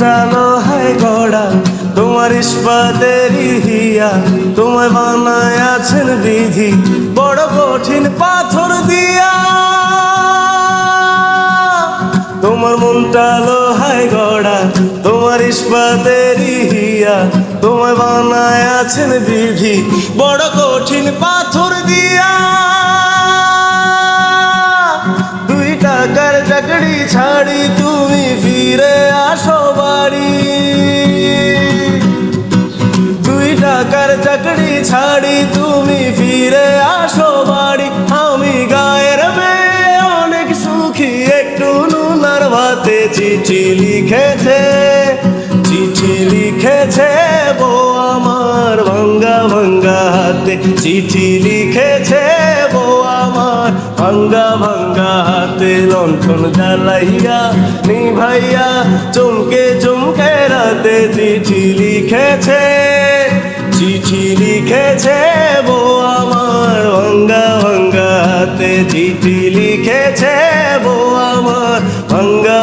জানো হয় গড়া। তোমার ইস্পাতের হিয়া, তোমার বানায় আছেন বিধি। বড় কঠিন পাথর দিয়া। তোমার মনটা লোহায় গড়া, তোমার ইস্পাতের হিয়া, তোমার বানায় আছেন বিধি। বড় কঠিন পাথর দিয়া টাকার চাকরি ছাড়ি, তুমি ফিরে আসো বাড়ি। আমি গায়ের অনেক সুখী, একটু নুনার ভাতে চিঠি লিখেছে। চিঠি লিখেছে বউ আমার ভাঙ্গা ভাঙ্গা হাতে। চিঠি লিখেছে বউ আমার ভাঙ্গা ভাঙ্গা হাতে। লণ্ঠন জ্বালাইয়া, নিভাইয়া, চমকে চমকে রাতে চিঠি লিখেছে। চিঠি লিখেছে বো আমার ভাঙ্গা ভাঙ্গাতে চিঠি লিখেছে বো আমার ভাঙ্গা